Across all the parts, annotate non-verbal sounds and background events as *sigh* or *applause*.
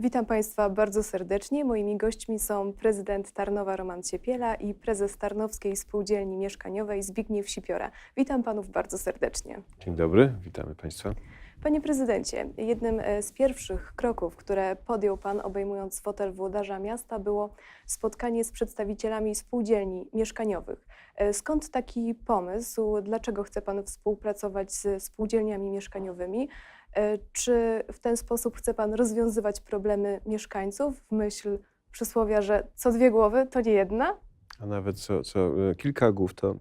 Witam Państwa bardzo serdecznie. Moimi gośćmi są prezydent Tarnowa Roman Ciepiela i prezes Tarnowskiej Spółdzielni Mieszkaniowej Zbigniew Sipiora. Witam Panów bardzo serdecznie. Dzień dobry, witamy Państwa. Panie prezydencie, jednym e, z pierwszych kroków, które podjął Pan obejmując fotel włodarza miasta było spotkanie z przedstawicielami spółdzielni mieszkaniowych. E, Skąd taki pomysł? Dlaczego chce Pan współpracować z spółdzielniami mieszkaniowymi? E, Czy w ten sposób chce Pan rozwiązywać problemy mieszkańców w myśl przysłowia, że co dwie głowy to nie jedna? A nawet co, co e, kilka głów to,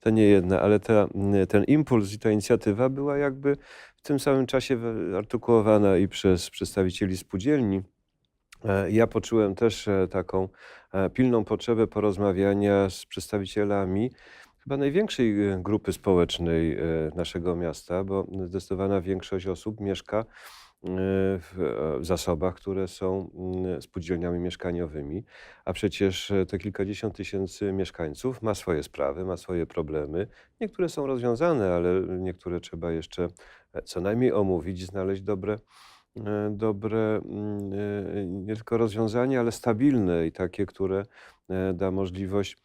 to nie jedna, ale ta, ten impuls i ta inicjatywa była jakby w tym samym czasie artykułowana i przez przedstawicieli spółdzielni. E, Ja poczułem też taką pilną potrzebę porozmawiania z przedstawicielami chyba największej e, grupy społecznej e, naszego miasta, bo zdecydowana większość osób mieszka e, w zasobach, które są mm, spółdzielniami mieszkaniowymi, a przecież te kilkadziesiąt tysięcy mieszkańców ma swoje sprawy, ma swoje problemy. Niektóre są rozwiązane, ale niektóre trzeba jeszcze co najmniej omówić, znaleźć dobre, dobre mm, nie tylko rozwiązanie, ale stabilne i takie, które da możliwość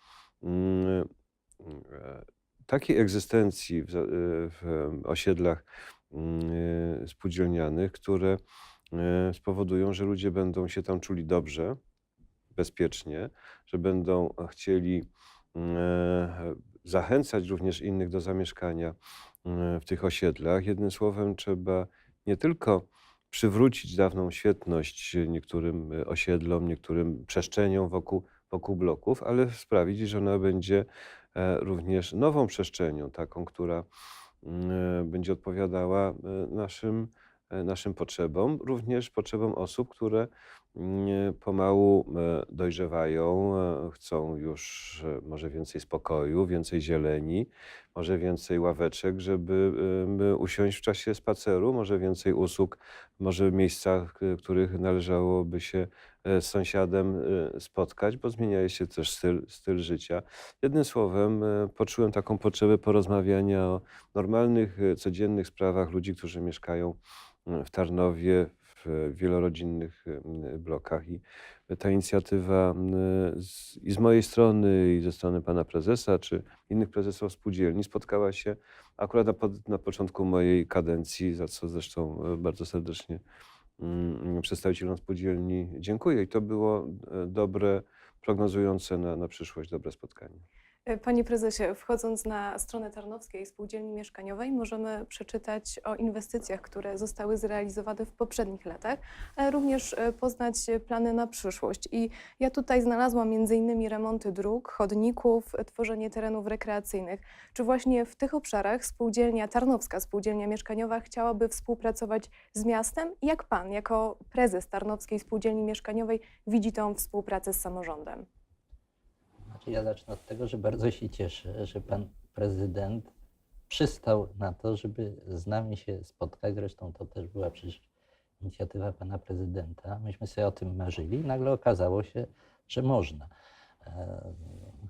mm, takiej egzystencji w, e, w osiedlach mm, e, spółdzielnianych, które e, spowodują, że ludzie będą się tam czuli dobrze, bezpiecznie, że będą chcieli e, zachęcać również innych do zamieszkania e, w tych osiedlach. Jednym słowem, trzeba nie tylko przywrócić dawną świetność niektórym e, osiedlom, niektórym przestrzeniom wokół, wokół bloków, ale sprawić, że ona będzie e, również nową przestrzenią, taką, która mm, e, będzie odpowiadała e, naszym, e, naszym potrzebom, również potrzebom osób, które mm, pomału e, dojrzewają, e, chcą już e, może więcej spokoju, więcej zieleni, może więcej ławeczek, żeby e, usiąść w czasie spaceru, może więcej usług, może miejsca, w których należałoby się e, z sąsiadem e, spotkać, bo zmienia się też styl, styl życia. Jednym słowem, e, poczułem taką potrzebę porozmawiania o normalnych, e, codziennych sprawach ludzi, którzy mieszkają e, w Tarnowie, w wielorodzinnych e, blokach. I ta inicjatywa z, i z mojej strony, i ze strony pana prezesa, czy innych prezesów spółdzielni spotkała się akurat na, pod, na początku mojej kadencji, za co zresztą e, bardzo serdecznie przedstawicielom spółdzielni dziękuję. I to było e, dobre, prognozujące na, na przyszłość dobre spotkanie. E, Panie prezesie, wchodząc na stronę Tarnowskiej Spółdzielni Mieszkaniowej, możemy przeczytać o inwestycjach, które zostały zrealizowane w poprzednich latach, ale również e, poznać plany na przyszłość. I ja tutaj znalazłam m.in. remonty dróg, chodników, tworzenie terenów rekreacyjnych. Czy właśnie w tych obszarach spółdzielnia Tarnowska Spółdzielnia Mieszkaniowa chciałaby współpracować z miastem? Jak pan, jako prezes Tarnowskiej Spółdzielni Mieszkaniowej, widzi tą współpracę z samorządem? Ja zacznę od tego, że bardzo się cieszę, że pan prezydent przystał na to, żeby z nami się spotkać. Zresztą to też była przecież inicjatywa pana prezydenta. Myśmy sobie o tym marzyli i nagle okazało się, że można. E,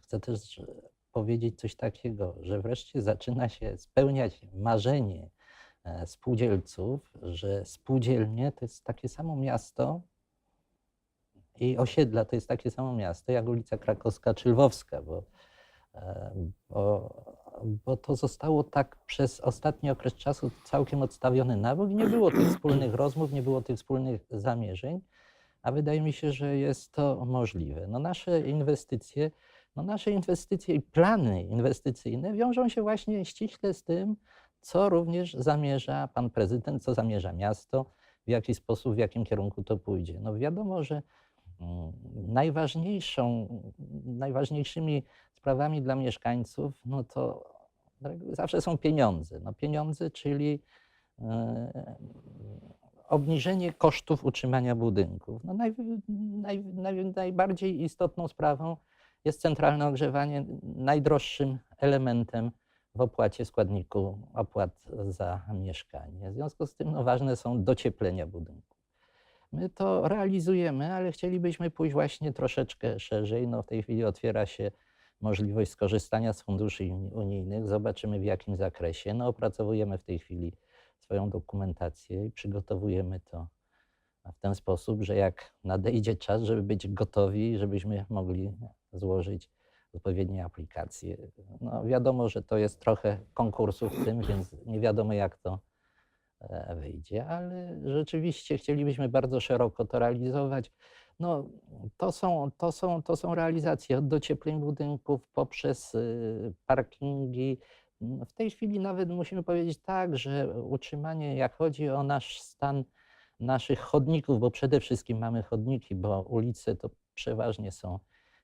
Chcę też powiedzieć coś takiego, że wreszcie zaczyna się spełniać marzenie e, spółdzielców, że spółdzielnie to jest takie samo miasto, i osiedla to jest takie samo miasto jak ulica Krakowska czy Lwowska, bo, e, bo, bo to zostało tak przez ostatni okres czasu całkiem odstawione na bok nie było tych wspólnych rozmów, nie było tych wspólnych zamierzeń, a wydaje mi się, że jest to możliwe. No nasze inwestycje, no nasze inwestycje i plany inwestycyjne wiążą się właśnie ściśle z tym, co również zamierza pan prezydent, co zamierza miasto, w jaki sposób, w jakim kierunku to pójdzie. No wiadomo, że Najważniejszą, najważniejszymi sprawami dla mieszkańców, no to zawsze są pieniądze. No pieniądze, czyli e, obniżenie kosztów utrzymania budynków. No naj, naj, naj, najbardziej istotną sprawą jest centralne ogrzewanie, najdroższym elementem w opłacie składniku opłat za mieszkanie. W związku z tym no, ważne są docieplenia budynków. My to realizujemy, ale chcielibyśmy pójść właśnie troszeczkę szerzej. No w tej chwili otwiera się możliwość skorzystania z funduszy uni- unijnych. Zobaczymy w jakim zakresie. No, opracowujemy w tej chwili swoją dokumentację i przygotowujemy to w ten sposób, że jak nadejdzie czas, żeby być gotowi, żebyśmy mogli złożyć odpowiednie aplikacje. No, wiadomo, że to jest trochę konkursu w tym, więc nie wiadomo, jak to wyjdzie, ale rzeczywiście chcielibyśmy bardzo szeroko to realizować. No, to, są, to, są, to są realizacje od dociepleń budynków poprzez y, parkingi. W tej chwili nawet musimy powiedzieć tak, że utrzymanie, jak chodzi o nasz stan naszych chodników, bo przede wszystkim mamy chodniki, bo ulice to przeważnie są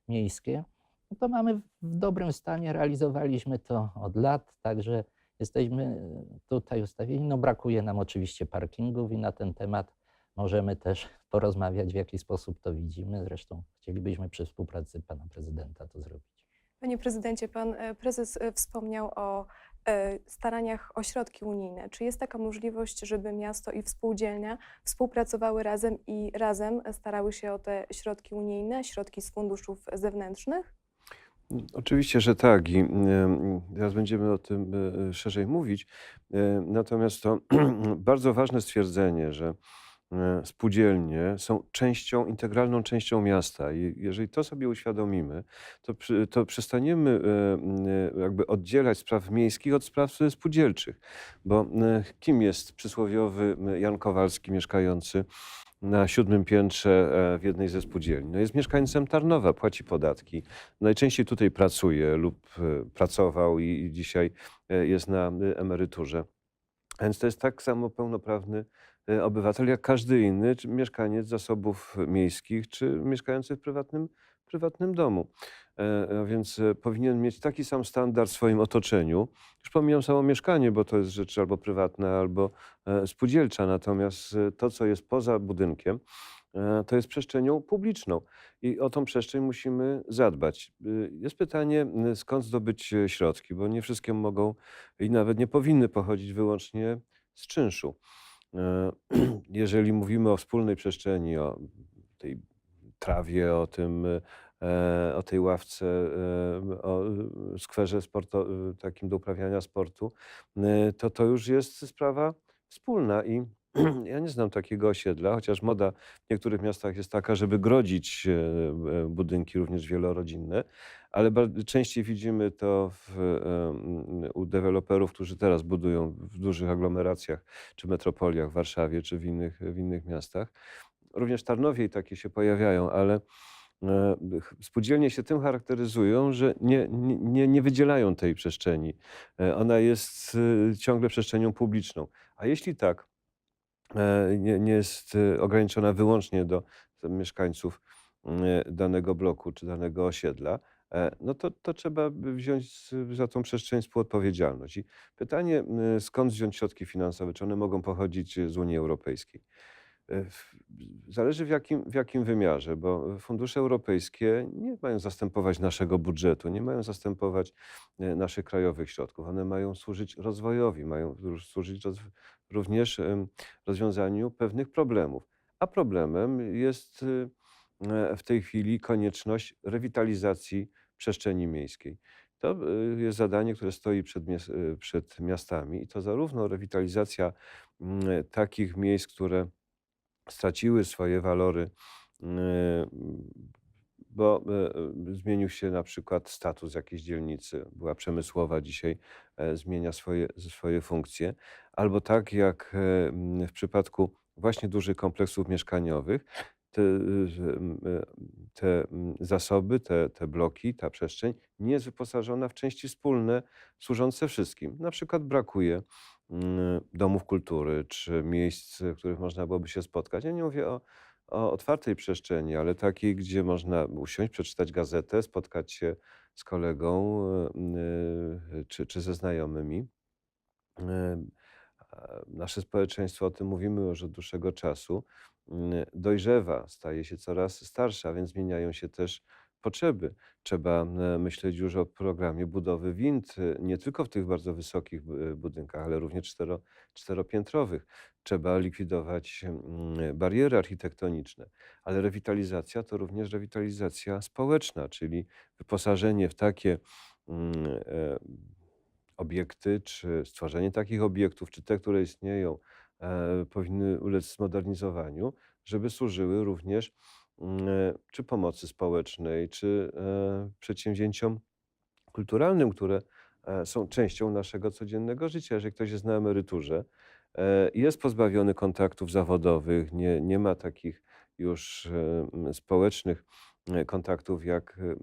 miejskie, no to mamy w dobrym stanie, realizowaliśmy to od lat, także jesteśmy tutaj ustawieni. No brakuje nam oczywiście parkingów i na ten temat możemy też *laughs* porozmawiać, w jaki sposób to widzimy. Zresztą chcielibyśmy przy współpracy pana prezydenta to zrobić. Panie prezydencie, pan e, prezes e, wspomniał o e, staraniach o środki unijne. Czy jest taka możliwość, żeby miasto i współdzielnia współpracowały razem i razem starały się o te środki unijne, środki z funduszów zewnętrznych? Oczywiście, że tak i zaraz będziemy o tym e, szerzej mówić. E, Natomiast to *clears throat* bardzo ważne stwierdzenie, że e, spółdzielnie są częścią, integralną częścią miasta i jeżeli to sobie uświadomimy, to, to przestaniemy e, e, jakby oddzielać spraw miejskich od spraw e, spółdzielczych. Bo e, kim jest przysłowiowy Jan Kowalski mieszkający na siódmym piętrze e, w jednej ze spółdzielni. No jest mieszkańcem Tarnowa, płaci podatki. Najczęściej tutaj pracuje lub e, pracował i, dzisiaj e, jest na emeryturze. Więc to jest tak samo pełnoprawny obywatel jak każdy inny, czy mieszkaniec zasobów miejskich, czy mieszkający w prywatnym, prywatnym domu. E, A więc e, powinien mieć taki sam standard w swoim otoczeniu. Już pomijam samo mieszkanie, bo to jest rzecz albo prywatna, albo e, spółdzielcza. Natomiast e, to, co jest poza budynkiem, e, to jest przestrzenią publiczną i o tą przestrzeń musimy zadbać. Y, Jest pytanie, y, skąd zdobyć e, środki, bo nie wszystkie mogą i nawet nie powinny pochodzić wyłącznie z czynszu. E, *clears throat* Jeżeli mówimy o wspólnej przestrzeni, o tej trawie, o tym, e, o tej ławce, e, o skwerze sporto, takim do uprawiania sportu, to to już jest sprawa wspólna i *clears throat* ja nie znam takiego osiedla, chociaż moda w niektórych miastach jest taka, żeby grodzić e, e, budynki również wielorodzinne, ale częściej widzimy to w, u deweloperów, którzy teraz budują w dużych aglomeracjach czy metropoliach, w Warszawie czy w innych, w innych miastach. Również Tarnowie takie się pojawiają, ale e, spółdzielnie się tym charakteryzują, że nie, nie, nie- wydzielają tej przestrzeni. Ona jest ciągle przestrzenią publiczną. A jeśli tak, nie, nie jest e, ograniczona wyłącznie do mieszkańców e, danego bloku czy danego osiedla, e, no to, to trzeba wziąć za tą przestrzeń współodpowiedzialność. I pytanie, skąd wziąć środki finansowe? Czy one mogą pochodzić z Unii Europejskiej? E, Zależy w jakim, w jakim wymiarze, bo fundusze europejskie nie mają zastępować naszego budżetu, nie mają zastępować e, naszych krajowych środków. One mają służyć rozwojowi, mają służyć roz, również rozwiązaniu pewnych problemów. A problemem jest y, e, w tej chwili konieczność rewitalizacji przestrzeni miejskiej. To jest zadanie, które stoi przed, przed miastami i to zarówno rewitalizacja mm, takich miejsc, które straciły swoje walory, mm, bo e, e, zmienił się na przykład status jakiejś dzielnicy, była przemysłowa, dzisiaj e, zmienia swoje, swoje funkcje, albo tak jak w przypadku właśnie dużych kompleksów mieszkaniowych, te, te zasoby, te, te bloki, ta przestrzeń nie jest wyposażona w części wspólne służące wszystkim. Na przykład brakuje domów kultury czy miejsc, w których można byłoby się spotkać. Ja nie mówię o, o otwartej przestrzeni, ale takiej, gdzie można usiąść, przeczytać gazetę, spotkać się z kolegą y, y, czy, czy ze znajomymi. Y, Nasze społeczeństwo, o tym mówimy już od dłuższego czasu, mm, dojrzewa, staje się coraz starsza, więc zmieniają się też potrzeby. Trzeba e, myśleć już o programie budowy wind, e, nie tylko w tych bardzo wysokich e, budynkach, ale również cztero, czteropiętrowych. Trzeba likwidować bariery architektoniczne, ale rewitalizacja to również rewitalizacja społeczna, czyli wyposażenie w takie obiekty, czy stworzenie takich obiektów, czy te, które istnieją powinny ulec zmodernizowaniu, żeby służyły również czy pomocy społecznej, czy e, przedsięwzięciom kulturalnym, które e, są częścią naszego codziennego życia. Jeżeli ktoś jest na emeryturze, e, jest pozbawiony kontaktów zawodowych, nie, nie ma takich już e, społecznych e, kontaktów jak e,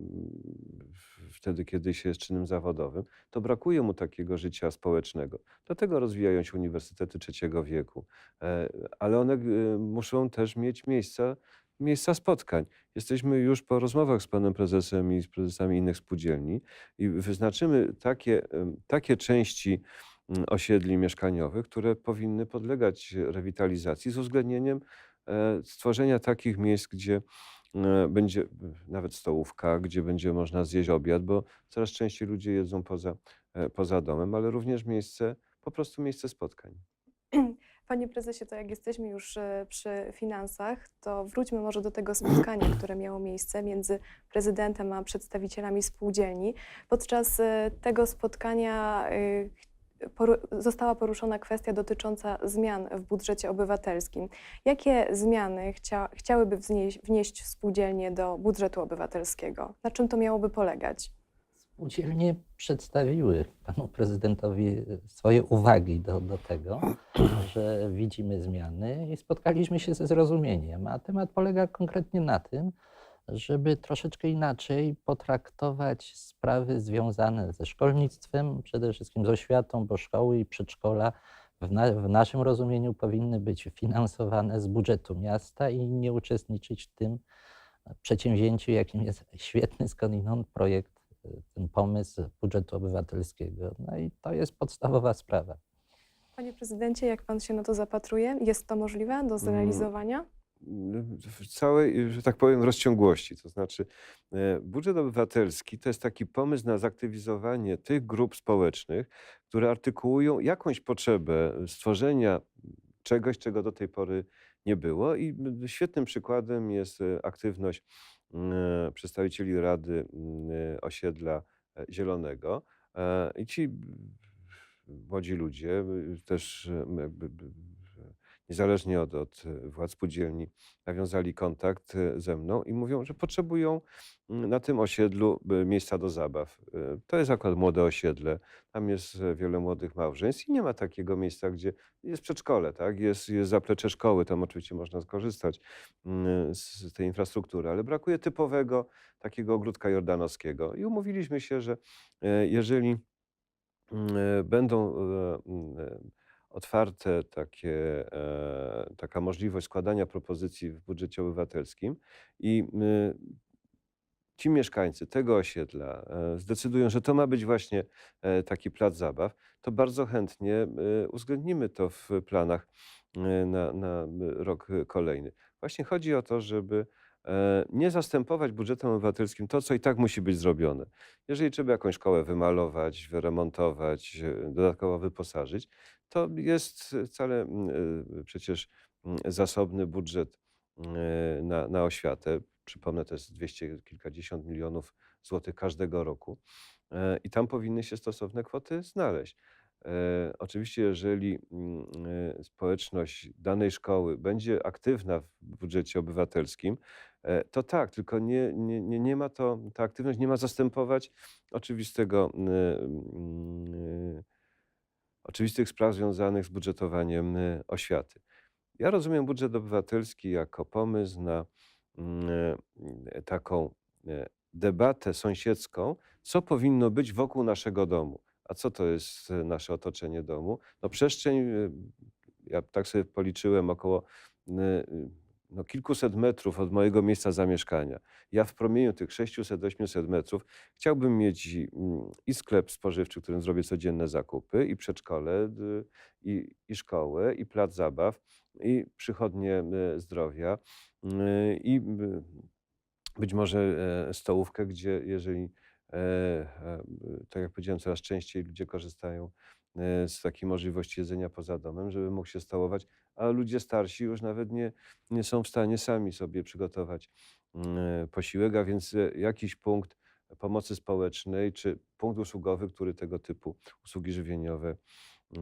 wtedy, kiedy się jest czynnym zawodowym, to brakuje mu takiego życia społecznego. Dlatego rozwijają się uniwersytety trzeciego wieku, E, ale one e, muszą też mieć miejsca, miejsca spotkań. Jesteśmy już po rozmowach z panem prezesem i z prezesami innych spółdzielni i wyznaczymy takie, takie części mm, osiedli mieszkaniowych, które powinny podlegać rewitalizacji z uwzględnieniem e, stworzenia takich miejsc, gdzie e, będzie nawet stołówka, gdzie będzie można zjeść obiad, bo coraz częściej ludzie jedzą poza, e, poza domem, ale również miejsce, po prostu miejsce spotkań. Panie prezesie, to jak jesteśmy już e, przy finansach, to wróćmy może do tego spotkania, które miało miejsce między prezydentem a przedstawicielami spółdzielni. Podczas e, tego spotkania e, została poruszona kwestia dotycząca zmian w budżecie obywatelskim. Jakie zmiany chcia- chciałyby wznieść, wnieść spółdzielnie do budżetu obywatelskiego? Na czym to miałoby polegać? Spółdzielnie przedstawiły panu prezydentowi swoje uwagi do, do tego, że widzimy zmiany i spotkaliśmy się ze zrozumieniem. A temat polega konkretnie na tym, żeby troszeczkę inaczej potraktować sprawy związane ze szkolnictwem, przede wszystkim z oświatą, bo szkoły i przedszkola w, na, w naszym rozumieniu powinny być finansowane z budżetu miasta i nie uczestniczyć w tym przedsięwzięciu, jakim jest świetny skądinąd projekt, ten pomysł budżetu obywatelskiego. No i to jest podstawowa sprawa. Panie prezydencie, jak pan się na to zapatruje? Jest to możliwe do zrealizowania? w całej, że tak powiem, rozciągłości. To znaczy, e, budżet obywatelski to jest taki pomysł na zaktywizowanie tych grup społecznych, które artykułują jakąś potrzebę stworzenia czegoś, czego do tej pory nie było. I świetnym przykładem jest e, aktywność mm, przedstawicieli Rady mm, Osiedla e, Zielonego. E, I ci mm, młodzi ludzie y, też niezależnie od, od e, władz spółdzielni, nawiązali kontakt e, ze mną i mówią, że potrzebują mm, na tym osiedlu miejsca do zabaw. E, To jest akurat młode osiedle, tam jest wiele młodych małżeństw i nie ma takiego miejsca, gdzie jest przedszkole, tak? jest, jest zaplecze szkoły, tam oczywiście można skorzystać mm, z tej infrastruktury, ale brakuje typowego takiego ogródka jordanowskiego. I umówiliśmy się, że jeżeli mm, będą otwarte takie, e, taka możliwość składania propozycji w budżecie obywatelskim i y, ci mieszkańcy tego osiedla e, zdecydują, że to ma być właśnie e, taki plac zabaw, to bardzo chętnie e, uwzględnimy to w planach e, na, na rok kolejny. Właśnie chodzi o to, żeby nie zastępować budżetem obywatelskim to, co i tak musi być zrobione. Jeżeli trzeba jakąś szkołę wymalować, wyremontować, e, dodatkowo wyposażyć, to jest wcale e, przecież zasobny budżet e, na, na oświatę. Przypomnę, to jest dwieście kilkadziesiąt milionów złotych każdego roku e, i tam powinny się stosowne kwoty znaleźć. E, Oczywiście, jeżeli mm, e, społeczność danej szkoły będzie aktywna w budżecie obywatelskim, e, to tak, tylko nie, nie, nie, nie ma to, ta aktywność nie ma zastępować oczywistego, mm, oczywistych spraw związanych z budżetowaniem oświaty. Ja rozumiem budżet obywatelski jako pomysł na mm, taką debatę sąsiedzką, co powinno być wokół naszego domu. A co to jest e, nasze otoczenie domu? No przestrzeń, e, ja tak sobie policzyłem, około e, no, kilkuset metrów od mojego miejsca zamieszkania. Ja w promieniu tych 600-800 metrów chciałbym mieć mm, i sklep spożywczy, w którym zrobię codzienne zakupy, i przedszkole, i, i szkołę, i plac zabaw, i przychodnie zdrowia, i być może stołówkę, gdzie jeżeli, tak jak powiedziałem, coraz częściej ludzie korzystają e, z takiej możliwości jedzenia poza domem, żeby mógł się stołować, a ludzie starsi już nawet nie, nie są w stanie sami sobie przygotować mm, posiłek, a więc e, jakiś punkt pomocy społecznej czy punkt usługowy, który tego typu usługi żywieniowe y,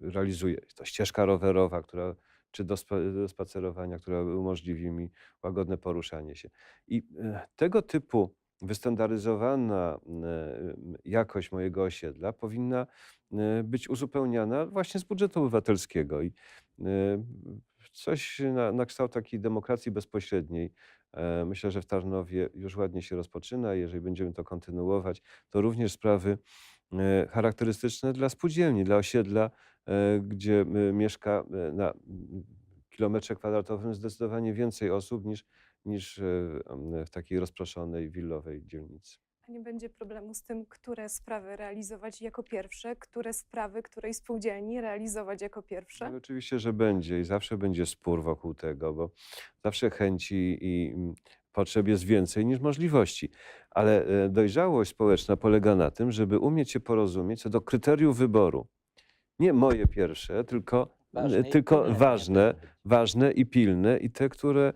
realizuje. Jest to ścieżka rowerowa, która, czy do, spa, do spacerowania, która umożliwi mi łagodne poruszanie się. I e, tego typu wystandaryzowana jakość mojego osiedla powinna być uzupełniana właśnie z budżetu obywatelskiego. I coś na, na kształt takiej demokracji bezpośredniej. E, Myślę, że w Tarnowie już ładnie się rozpoczyna. Jeżeli będziemy to kontynuować, to również sprawy e, charakterystyczne dla spółdzielni, dla osiedla, e, gdzie mieszka na kilometrze kwadratowym zdecydowanie więcej osób niż, niż m, w takiej rozproszonej, willowej dzielnicy. A nie będzie problemu z tym, które sprawy realizować jako pierwsze, które sprawy której spółdzielni realizować jako pierwsze? No, oczywiście, że będzie i zawsze będzie spór wokół tego, bo zawsze chęci i mm, potrzeb jest więcej niż możliwości. Ale e, dojrzałość społeczna polega na tym, żeby umieć się porozumieć co do kryteriów wyboru. Nie moje pierwsze, tylko, Ważne i tylko pilne ważne, ważne i pilne i te, które,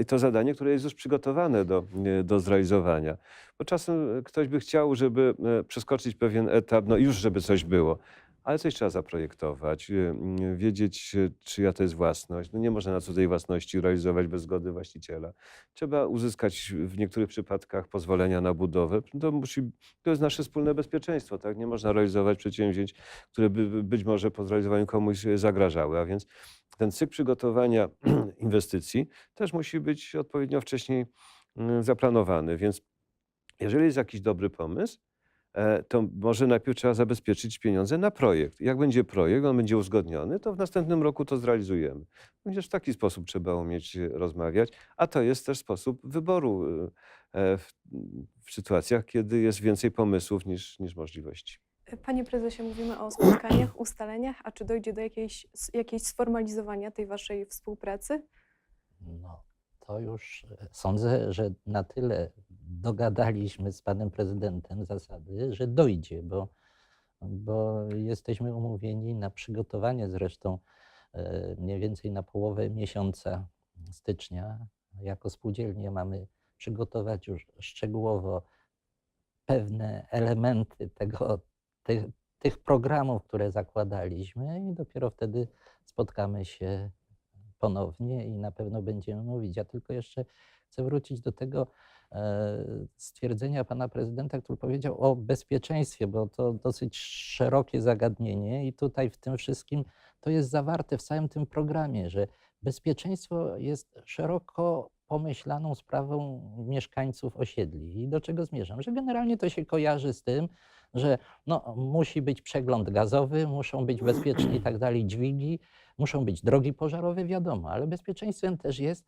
i to zadanie, które jest już przygotowane do, e, do zrealizowania. Bo czasem e, ktoś by chciał, żeby e, przeskoczyć pewien etap, no już żeby coś było, ale coś trzeba zaprojektować, e, m, wiedzieć, e, czyja to jest własność. No nie można na cudzej własności realizować bez zgody właściciela. Trzeba uzyskać w niektórych przypadkach pozwolenia na budowę. To, musi, to jest nasze wspólne bezpieczeństwo. Tak? Nie można realizować przedsięwzięć, które by by być może po zrealizowaniu komuś e, zagrażały. A więc ten cykl przygotowania *clears throat* inwestycji też musi być odpowiednio wcześniej mm, zaplanowany. Więc jeżeli jest jakiś dobry pomysł, to może najpierw trzeba zabezpieczyć pieniądze na projekt. Jak będzie projekt, on będzie uzgodniony, to w następnym roku to zrealizujemy. Przecież w taki sposób trzeba umieć e, rozmawiać, a to jest też sposób wyboru e, e, w, w sytuacjach, kiedy jest więcej pomysłów niż, niż możliwości. Panie prezesie, mówimy o spotkaniach, ustaleniach, a czy dojdzie do jakiejś, jakiejś sformalizowania tej waszej współpracy? No, to już e, sądzę, że na tyle dogadaliśmy z panem prezydentem zasady, że dojdzie, bo, bo jesteśmy umówieni na przygotowanie zresztą e, mniej więcej na połowę miesiąca stycznia. Jako spółdzielnie mamy przygotować już szczegółowo pewne elementy tego, tych, tych programów, które zakładaliśmy, i dopiero wtedy spotkamy się ponownie i na pewno będziemy mówić. Ja tylko jeszcze chcę wrócić do tego stwierdzenia pana prezydenta, który powiedział o bezpieczeństwie, bo to dosyć szerokie zagadnienie i tutaj w tym wszystkim to jest zawarte w całym tym programie, że bezpieczeństwo jest szeroko pomyślaną sprawą mieszkańców osiedli. I do czego zmierzam? Że generalnie to się kojarzy z tym, że no, musi być przegląd gazowy, muszą być bezpieczne i tak dalej dźwigi, muszą być drogi pożarowe, wiadomo, ale bezpieczeństwem też jest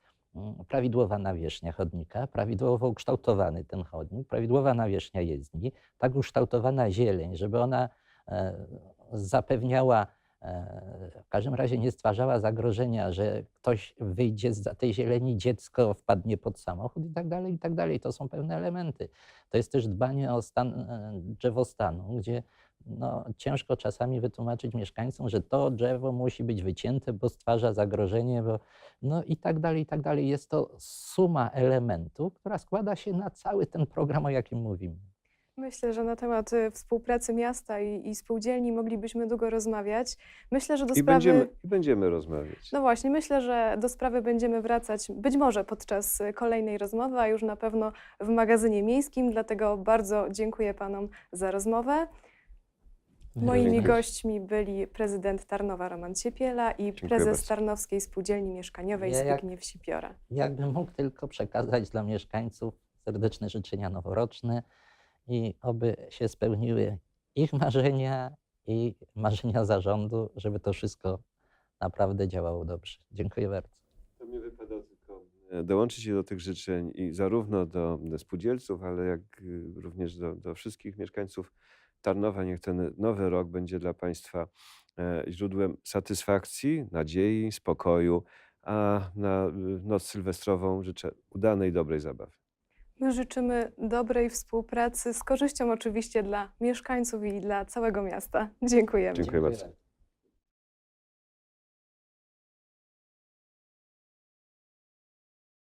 prawidłowa nawierzchnia chodnika, prawidłowo ukształtowany ten chodnik, prawidłowa nawierzchnia jezdni, tak ukształtowana zieleń, żeby ona e, zapewniała, e, w każdym razie nie stwarzała zagrożenia, że ktoś wyjdzie z tej zieleni, dziecko wpadnie pod samochód i tak dalej, i tak dalej. To są pewne elementy. To jest też dbanie o stan e, drzewostanu, gdzie no, ciężko czasami wytłumaczyć mieszkańcom, że to drzewo musi być wycięte, bo stwarza zagrożenie, bo, no i tak dalej, i tak dalej. Jest to suma elementów, która składa się na cały ten program, o jakim mówimy. Myślę, że na temat y, współpracy miasta i, i spółdzielni moglibyśmy długo rozmawiać. Myślę, że do I sprawy. będziemy, I będziemy rozmawiać. No właśnie, myślę, że do sprawy będziemy wracać być może podczas y, kolejnej rozmowy, a już na pewno w magazynie miejskim. Dlatego bardzo dziękuję panom za rozmowę. Moimi Dziękuję. gośćmi byli prezydent Tarnowa Roman Ciepiela i Dziękuję prezes bardzo. Tarnowskiej Spółdzielni Mieszkaniowej Ja jak- Zbigniew Sipiora. Jakbym mógł tylko przekazać dla mieszkańców serdeczne życzenia noworoczne i oby się spełniły ich marzenia i marzenia zarządu, żeby to wszystko naprawdę działało dobrze. Dziękuję bardzo. To mnie wypada tylko e, dołączyć się do tych życzeń i zarówno do, do spółdzielców, ale jak y, również do, do wszystkich mieszkańców Tarnowa. Niech ten nowy rok będzie dla Państwa e, źródłem satysfakcji, nadziei, spokoju, a na y, noc sylwestrową życzę udanej, dobrej zabawy. My życzymy dobrej współpracy z korzyścią oczywiście dla mieszkańców i dla całego miasta. Dziękujemy. Dziękuję bardzo.